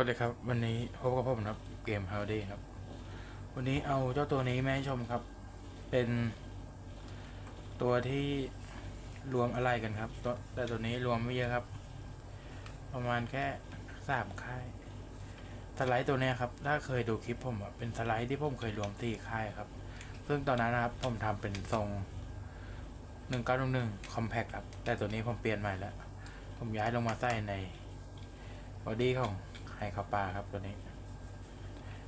วัสดีครับ วันนี้พบกับผมครับเกม Howdy ครับ วันนี้เอาเจ้าตัวนี้มาให้ชมครับ เป็นตัวที่รวมอะไรกันครับตัวแต่ตัวนี้รวมไม่เยอะครับ ประมาณแค่สามค่าย สไลด์ตัวนี้ครับ ถ้าเคยดูคลิปผมเป็นสไลด์ที่ผมเคยรวมสี่ค่ายครับ ซึ่งตอนนั้นนะครับผมทำเป็นทรงหนึ่งเก้าหนึ่งคอมแพคครับ แต่ตัวนี้ผมเปลี่ยนใหม่แล้ว ผมย้ายลงมาใส่ในบอดี้ของ ไฮคาปลาครับตัวนี้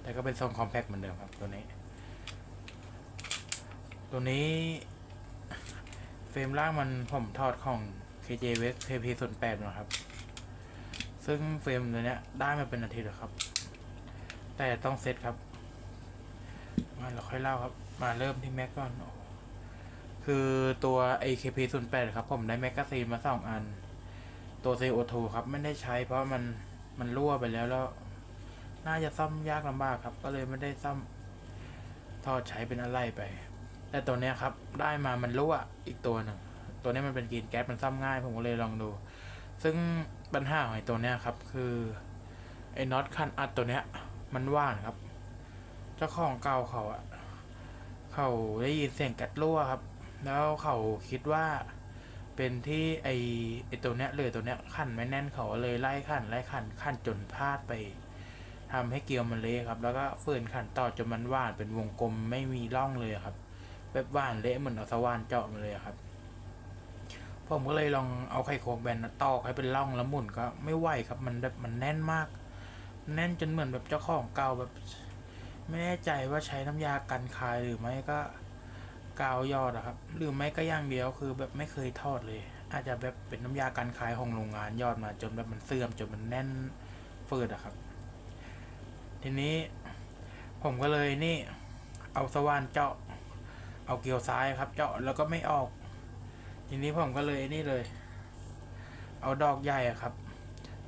แต่ก็เป็นทรงคอมแพคเหมือนเดิมครับตัวนี้ ตัวนี้ เฟรมล่างมันผมทอดของ KJ w e x KP 0 8นะครับ ซึ่งเฟรมตัวเนี้ยได้มาเป็นอาทิตย์แล้วครับ แต่ต้องเซตครับ มาเราค่อยเล่าครับ มาเริ่มที่แม็กก่อนคือตัว AKP 0 8ครับ ผมได้แมกกาซีนมาสองอัน ตัว CO2 ครับ ไม่ได้ใช้เพราะมัน มันรั่วไปแล้วแล้ว น่าจะซ่อมยากลำบากครับ ก็เลยไม่ได้ซ่อมทอดใช้เป็นอะไรไป แต่ตัวเนี้ยครับ ได้มามันรั่วอีกตัวหนึ่งตัวนี้มันเป็นกรีนแก๊สมันซ่อมง่าย ผมก็เลยลองดู ซึ่งปัญหาของไอ้ตัวเนี้ยครับ คือไอ้น็อตคันอัดตัวเนี้ย มันว่านครับ เจ้าของเก่าเขาอะเขาได้ยินเสียงแก๊สรั่วครับ แล้วเขาคิดว่า เป็นที่ไอไอตัวเนี้ยเลยตัวเนี้ยขันไม่แน่นเขาเลยไล่ขันไล่ขันขันจนพลาดไปทำให้เกลียวมันเละครับ แล้วก็ฝืนขันต่อจนมันว่านเป็นวงกลมไม่มีร่องเลยครับแบบว่านเละเหมือนเอาสว่านเจาะมาเลยครับ ผมก็เลยลองเอาไข่โคแบนตอกให้เป็นร่องแล้วหมุนก็ไม่ไหวครับมันแบบมันแน่นมาก แน่นจนเหมือนแบบเจ้าของเก่าแบบ ไม่แน่ใจว่าใช้น้ำยากันคายหรือไม่ก็ กาวยอดอะครับ หรือไม่ก็ย่างเดียวคือแบบไม่เคยทอดเลย อาจจะแบบเป็นน้ำยากันคายของโรงงานยอดมา จนแบบมันเสื่อมจนมันแน่นเฟิดอะครับ ทีนี้ผมก็เลยนี่ เอาสว่านเจาะ เอาเกลียวซ้ายครับ เจาะแล้วก็ไม่ออก ทีนี้ผมก็เลยนี่เลย เอาดอกใหญ่ครับ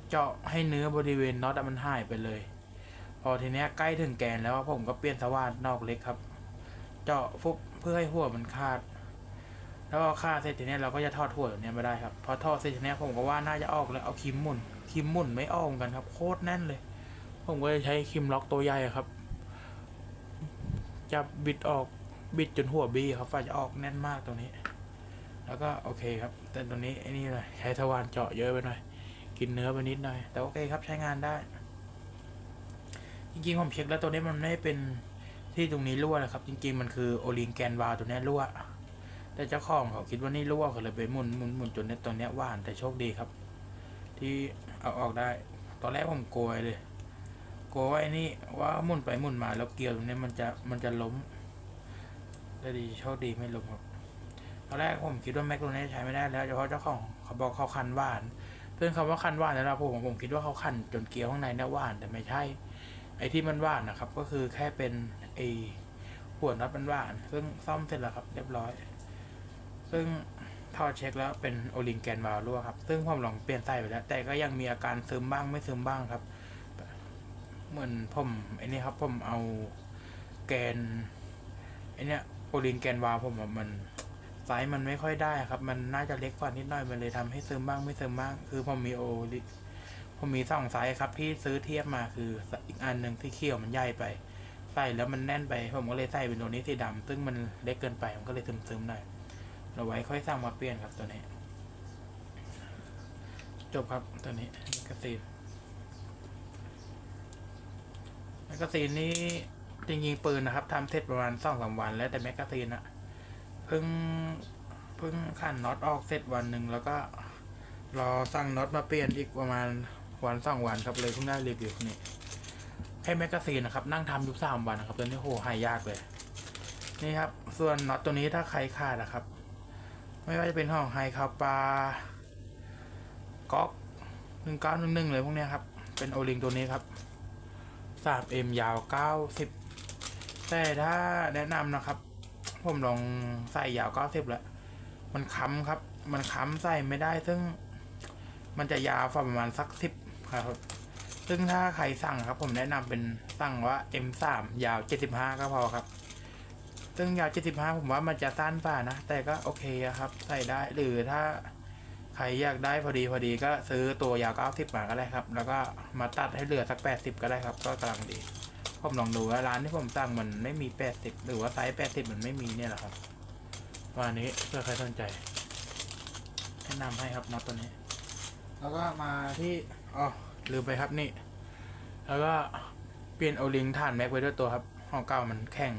เจาะให้เนื้อบริเวณน็อตมันหายไปเลย พอทีเนี้ยใกล้ถึงแกนแล้วผมก็เปลี่ยนสว่านนอกเล็กครับ เจาะฟุบ พื่อให้หัวมันขาด แล้วพอขาดเสร็จทีเนี้ยเราก็จะทอดหัวตัวเนี้ยไม่ได้ครับพอทอดเสร็จทีเนี้ยผมก็ว่าน่าจะออกแล้วเอาคิมหมุนคิมหมุนไม่ออกเหมือนกันครับโคตรแน่นเลย ผมก็เลยใช้คิมล็อกตัวใหญ่ครับจับบิดออกบิดจนหัวบีครับฝ่าจะออกแน่นมากตัวนี้ แล้วก็โอเคครับ แต่ตัวนี้ไอ้นี่เลยใช้ทวารเจาะเยอะไปหน่อย กินเนื้อไปนิดหน่อย แต่โอเคครับใช้งานได้ จริงๆผมเช็คแล้วตัวนี้มันไม่เป็น ที่ตรงนี้รั่วนะครับ จริงๆมันคือโอลิงแกนวาลตัวนี้รั่ว แต่เจ้าของเขาคิดว่านี่รั่วเขาเลยไปหมุนหมุนหมุนจนเนี้ยตัวเนี้ยว่านแต่โชคดีครับ ที่เอาออกได้ ตอนแรกผมกลัวเลยกลัวว่าไอ้นี่ว่าหมุนไปหมุนมาแล้วเกลียวตรงนี้มันจะมันจะล้มแต่ดีโชคดีไม่ล้มครับตอนแรกผมคิดว่าแมคโรเนสใช้ไม่ได้แล้วเฉพาะเจ้าของเขาบอกเขาคันหวานเพื่อนคำว่าคันหวานนะครับผมผมคิดว่าเขาคันจนเกลียวข้างในเนี่ยหวานแต่ไม่ใช่ ไอ้ที่มันหวานนะครับ ก็คือแค่เป็นไอ้หัวน็อตมันหวาน ซึ่งซ่อมเสร็จแล้วครับเรียบร้อย ซึ่งทอดเช็คแล้วเป็นโอลิงแกนวาลรั่วครับ ซึ่งผมลองเปลี่ยนไส้ไปแล้ว แต่ก็ยังมีอาการซึมบ้างไม่ซึมบ้างครับ เหมือนผมไอ้นี่ครับผมเอาแกนไอ้เนี้ยโอลิงแกนวาลผมมันไซส์มันไม่ค่อยได้ครับ มันน่าจะเล็กกว่านิดหน่อยมันเลยทำให้ซึมบ้างไม่ซึมบ้าง คือผมมีโอลิ ผมมีสองไซส์ครับที่ซื้อเทียบมาคืออีกอันหนึ่งที่เขียวมันใหญ่ไปใส่แล้วมันแน่นไปผมก็เลยใส่เป็นตัวนี้สีดำซึ่งมันเล็กเกินไปมันก็เลยซึมๆหน่อยเราไว้ค่อยสั่งมาเปลี่ยนครับตัวนี้ จบครับตัวนี้แมกกาซีนแมกกาซีนนี้จริงๆปืนนะครับทำเสร็จประมาณสองสามวัน แล้วแต่แมกกาซีนอะเพิ่งเพิ่งขันน็อตออกเสร็จวันหนึ่งแล้วก็รอสั่งน็อตมาเปลี่ยนอีกประมาณ วันสองวันครับเลยเพิ่งได้รีวิวนี่ให้แมกกาซีนนะครับนั่งทำอยู่สามวันนะครับตัวนี้โหหายยากเลย นี่ครับ ส่วนน็อตตัวนี้ถ้าใครขาดนะครับ ไม่ว่าจะเป็นห้องไฮคาปาก๊อกหนึ่งเก้าหนึ่งหนึ่งเลยพวกนี้ครับ เป็นโอลิงตัวนี้ครับสามเอ็มยาวเก้าสิบแต่ถ้าแนะนำนะครับ ผมลองใส่ยาวเก้าสิบแล้ว มันค้ำครับ มันค้ำใส่ไม่ได้ซึ่งมันจะยาวประมาณสักสิบ ครับ ซึ่งถ้าใครสั่งครับ ผมแนะนำเป็นสั่งว่า M3 ยาว75ก็พอครับ ซึ่งยาว75ผมว่ามันจะสั้นป่านะ แต่ก็โอเคครับ ใส่ได้หรือถ้าใครอยากได้พอดีพอดีก็ซื้อตัวยาวเก้าสิบมาก็ได้ครับ แล้วก็มาตัดให้เหลือสักแปดสิบก็ได้ครับ ก็กำลังดี ผมลองดูว่าร้านที่ผมสั่งมันไม่มีแปดสิบหรือว่าไซส์แปดสิบมันไม่มีเนี่ยแหละครับวันนี้เพื่อใครสนใจแนะนำให้ครับน็อตตัวนี้ แล้วก็มาที่อ๋อ ลืมไปครับนี่ แล้วก็เปลี่ยนโอลิงถ่านแม็กไว้ด้วยตัวครับห้องเก่ามันแข็ง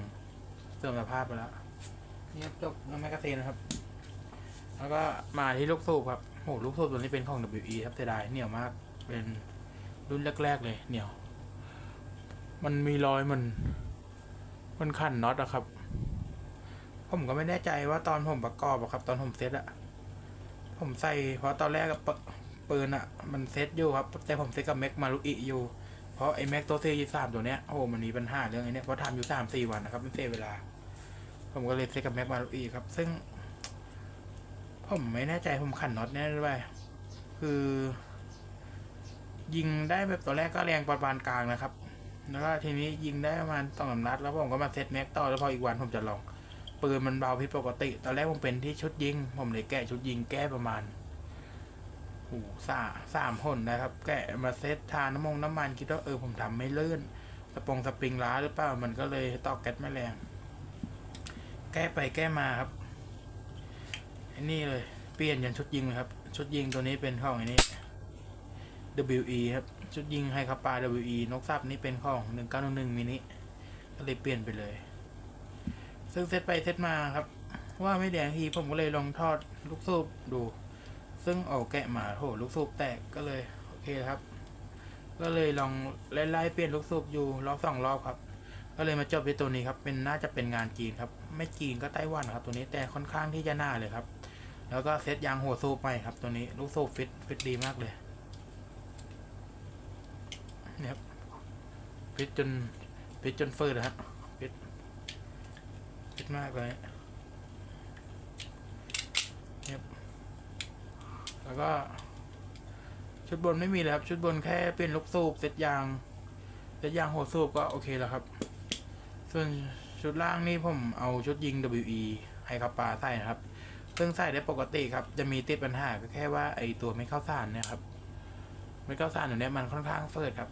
เสื่อมสภาพไปแล้วนี่ครับจบน้อแมกกาซีนนะครับ แล้วก็มาที่ลูกสูบครับโหลูกสูบตัวนี้เป็นของ WE ครับเสียดายเหนียวมาก เป็นรุ่นแรก ๆ เลยเหนียว มันมีรอยมัน มันขันน็อตอะครับ ผมก็ไม่แน่ใจว่าตอนผมประกอบอะครับ ตอนผมเซตอะผมใส่เพราะตอนแรกอะ ปืนอะมันเซตอยู่ครับแต่ผมเซตกับแม็กมารุอิอยู่ เพราะไอ้แม็กตัวซีสามตัวเนี้ยโอ้มันมีปัญหาเรื่องไอ้นี้เพราะทำอยู่สามสี่วันนะครับไม่เสียเวลา ผมก็เลยเซตกับแม็กมารุอิครับ ซึ่ง ผมไม่แน่ใจผมขันน็อตแน่ด้วยคือ ยิงได้แบบตัวแรกก็แรงประมาณกลางนะครับแล้วก็ทีนี้ยิงได้ประมาณสองสานัด แล้วผมก็มาเซตแม็กต่อแล้วพออีกวันผมจะลองปืนมันเบาผิดปกติ ตอนแรกผมเป็นที่ชุดยิง ผมเลยแกะชุดยิงแก้ประมาณ โอ้สาสามหนนะครับ แกะมาเซตทาน้ำมงน้ำมันคิดว่าเออผมทำไม่ลื่นสปงสปริงล้าหรือเปล่ามันก็เลยตอกแก๊สไม่แรง แก้ไปแก้มาครับไอ้นี่เลย เปลี่ยนยันชุดยิงเลยครับ ชุดยิงตัวนี้เป็นของไอ้นี่ WE ครับ ชุดยิงไฮคาปา WE นกซับนี่เป็นของ 1911มินิก็เลยเปลี่ยนไปเลย ซึ่งเซตไปเซตมาครับ ว่าไม่แดงทีผมก็เลยลองทอดลูกสูบดู ซึ่งเอาแกะมาโหลูกสูบแตกก็เลยโอเคครับ ก็เลยลองไล่ๆเปลี่ยนลูกสูบอยู่รอบสองรอบครับก็เลยมาจบที่ตัวนี้ครับ เป็นน่าจะเป็นงานจีนครับ ไม่จีนก็ไต้หวันครับ ตัวนี้แต่ค่อนข้างที่จะหน้าเลยครับ แล้วก็เซตยางหัวสูบใหม่ครับ ตัวนี้ลูกสูบฟิตฟิตดีมากเลยเนี่ยครับฟิตจนฟิตจนเฟิร์นะครับฟิตฟิตมากเลยเนี่ยครับ แล้วก็ ชุดบนไม่มีเลยครับ ชุดบนแค่เปลี่ยนลูกสูบเซตยางเซตยางหัวสูบก็โอเคแล้วครับ ส่วนชุดล่างนี่ผมเอาชุดยิง WE ให้ครับปลาใส่นะครับซึ่งใส่ได้ปกติครับ จะมีติดปัญหาก็แค่ว่าไอตัวไม่เข้าสารเนี่ยครับ ไม่เข้าสารอยู่เนี้ยมันค่อนข้างเฟิดครับ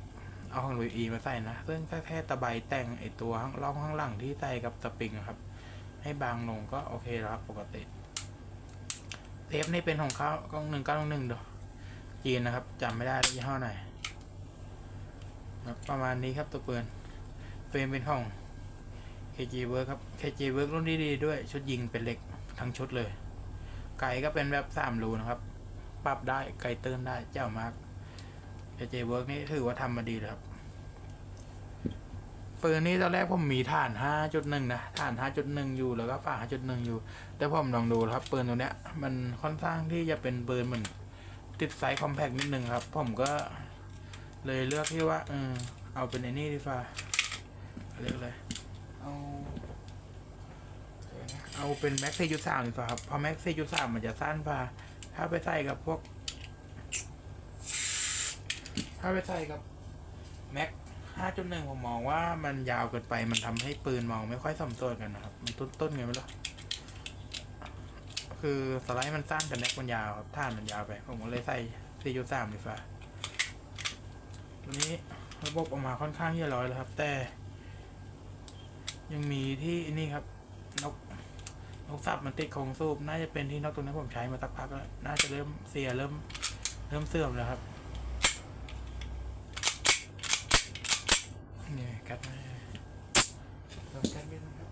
เอาของ WE มาใส่นะ ซึ่งแค่แค่ตะไบแต่งไอตัวข้างข้างหลังที่ใส่กับสปริงอะครับ ให้บางลงก็โอเคแล้วครับปกติ เทปนี่เป็นของเขากล้องหนึ่งเก้าหนึ่งเด้อจีนนะครับจำไม่ได้ยี่ห้อไหนครับประมาณนี้ครับตัวปืนเฟรมเป็นของ KG Work ครับ KG Work รุ่นดีๆด้วย ชุดยิงเป็นเหล็กทั้งชุดเลย ไก่ก็เป็นแบบสามรูนะครับ ปรับได้ไกเติ้นได้เจ้ามาก KJ Work นี่ถือว่าทำมาดีเลยครับ ปืนนี้ตอนแรกผมมีฐาน 5.1 นะฐาน 5.1 อยู่แล้วก็ฝา5.1 อยู่ แต่ผมลองดูครับปืนตัวเนี้ย มันค่อนข้างที่จะเป็นปืนเหมือนติดไซส์คอมแพกนิดนึงครับ ผมก็เลยเลือกที่ว่าเออเอาเป็นไอ้นี่ดีกว่าเรียกเลยเอาเอาเป็นแม็กซี่จุดสามดีกว่าครับเพราะแม็กซี่จุดสามมันจะสั้นกว่าถ้าไปใส่กับพวก ถ้าไปใส่กับแม็ก ห้าจุดหนึ่งผมมองว่ามันยาวเกินไปมันทำให้ปืนมองไม่ค่อยสมส่วนกันนะครับ มันต้นต้นๆไงไม่รู้คือสไลด์มันสั้นแต่แม็กมันยาวครับท่านมันยาวไป ผมก็เลยใส่สี่จุดสามดีกว่าตัวนี้ระบบออกมาค่อนข้างที่จะร้อยแล้วครับ แต่ ยังมีที่นี่ครับนกนกสับมันติดโครงสูบน่าจะเป็นที่นกตัวนี้ผมใช้มาสักพักแล้วน่าจะเริ่มเสียเริ่ม เริ่มเสื่อมแล้วครับนี่กัดไม่ได้เริ่มกัดไม่ได้ครับ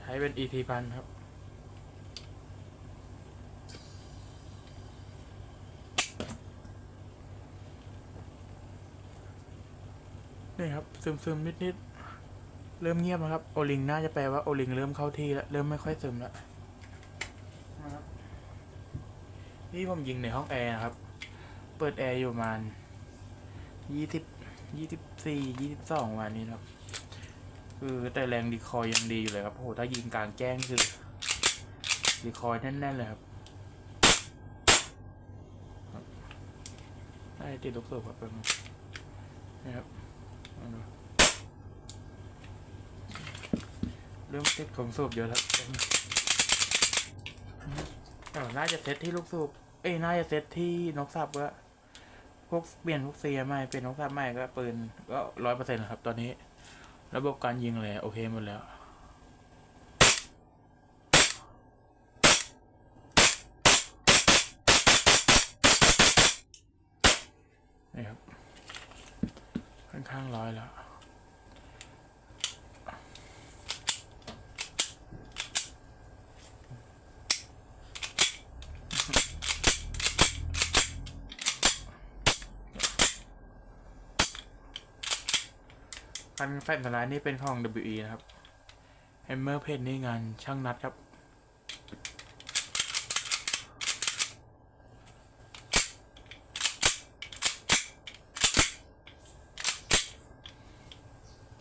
ใช้ เป็น ET พันครับ นี่ครับ ซึมซึมนิดนิดๆเริ่มเงียบแล้วครับ โอลิงน่าจะแปลว่าโอลิงเริ่มเข้าที่แล้ว เริ่มไม่ค่อยซึมแล้วนะครับนี่ผมยิงในห้องแอร์นะครับ เปิดแอร์อยู่ประมาณยี่สิบยี่สิบสี่ยี่สิบสองวันนี้นะครับ คือแต่แรงดีคอยยังดีอยู่เลยครับโอ้โหถ้ายิงกลางแจ้งคือดีคอยแน่นๆเลยครับได้ติดลูกเสือครับเป็นนะครับเริ่มติดของสูบเยอะแล้วแต่น่าจะเซตที่ลูกสูบ เอ้ยน่าจะเซตที่นกสับก็พวกเปลี่ยนพวกเซียใหม่เปลี่ยนนกสับใหม่ก็ปืนก็ร้อยเปอร์เซ็นต์ครับตอนนี้ ระบบการยิงเลยโอเคหมดแล้ว นี่ครับค่อนข้างร้อยแล้ว คันแฟนสไลด์นี่เป็นของ WE นะครับ Hammer เพจนี่งานช่างนัดครับ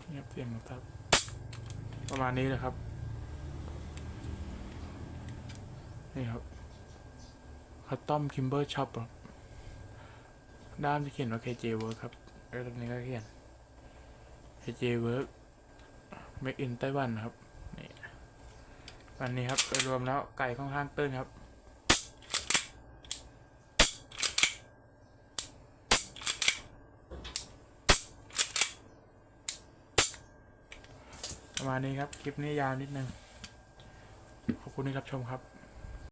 เงียบเสียงนะครับ ประมาณนี้เลยครับ นี่ครับคัตตอมคิมเบอร์ช็อปครับด้านที่เขียนว่า KJ Work ครับแล้วตรงนี้ก็เขียน KJ Work Make in ไต้หวันครับนี่วันนี้ครับโดยรวมแล้วไก่ค่อนข้างตื้นครับประมาณนี้ครับ คลิปนี้ยาวนิดนึง ขอบคุณที่รับชมครับ